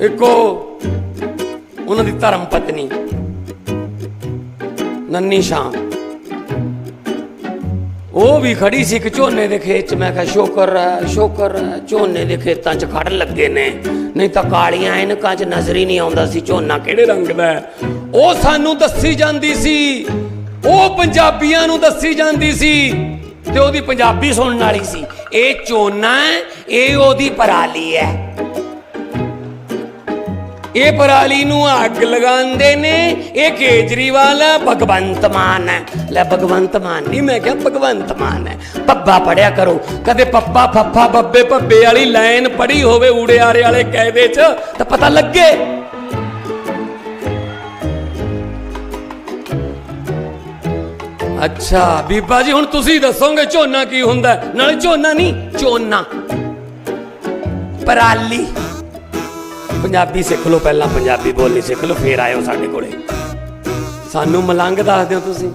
ਇੱਕੋ ਉਹਨਾਂ ਦੀ ਧਰਮ ਪਤਨੀ, ਨੰਨੀ ਸ਼ਾਮ। ਉਹ ਵੀ ਖੜੀ ਸੀ ਇੱਕ ਝੋਨੇ ਦੇ ਖੇਤ 'ਚ। ਮੈਂ ਕਿਹਾ, ਸ਼ੁਕਰ ਹੈ ਝੋਨੇ ਦੇ ਖੇਤਾਂ 'ਚ ਖੜ ਲੱਗੇ ਨੇ। ਨਹੀਂ ਤਾਂ ਕਾਲੀਆਂ ਐਨਕਾਂ 'ਚ ਨਜ਼ਰ ਹੀ ਨਹੀਂ ਆਉਂਦਾ ਸੀ ਝੋਨਾ ਕਿਹੜੇ ਰੰਗ ਦਾ ਉਹ ਸਾਨੂੰ ਦੱਸੀ ਜਾਂਦੀ ਸੀ, ਉਹ ਪੰਜਾਬੀਆਂ ਨੂੰ ਦੱਸੀ ਜਾਂਦੀ ਸੀ ਤੇ ਉਹਦੀ ਪੰਜਾਬੀ ਸੁਣਨ ਵਾਲੀ ਸੀ। ਇਹ ਝੋਨਾ ਇਹ ਉਹਦੀ ਪਰਾਲੀ ਹੈ। ਇਹ ਪਰਾਲੀ ਨੂੰ ਅੱਗ ਲਗਾਉਂਦੇ ਨੇ, ਇਹ ਕੇਜਰੀਵਾਲ ਭਗਵੰਤ ਮਾਨ ਹੈ। ਲੈ ਭਗਵੰਤ ਮਾਨ ਨਹੀਂ, ਮੈਂ ਕਿਹਾ ਭਗਵੰਤ ਮਾਨ ਹੈ। ਪੱਬਾ ਪੜਿਆ ਕਰੋ, ਕਦੇ ਪੱਪਾ ਫੱਫਾ ਬੱਬੇ ਭੱਬੇ ਵਾਲੀ ਲਾਈਨ ਪੜੀ ਹੋਵੇ ਊੜੇ ਆਰੇ ਵਾਲੇ ਕਾਇਦੇ 'ਚ, ਤਾਂ ਪਤਾ ਲੱਗੇ। ਅੱਛਾ, ਬੀਬਾ ਜੀ, ਹੁਣ ਤੁਸੀਂ ਦੱਸੋਗੇ ਝੋਨਾ ਕੀ ਹੁੰਦਾ? ਨਾਲੇ ਝੋਨਾ ਨਹੀਂ, ਝੋਨਾ। ਪਰਾਲੀ। ਪੰਜਾਬੀ ਸਿੱਖ ਲਓ, ਪਹਿਲਾਂ ਪੰਜਾਬੀ ਬੋਲੀ ਸਿੱਖ ਲਓ, ਫੇਰ ਆਇਓ ਸਾਡੇ ਕੋਲੇ। ਸਾਨੂੰ ਮਲੰਗ ਦੱਸ ਦਿਓ ਤੁਸੀਂ।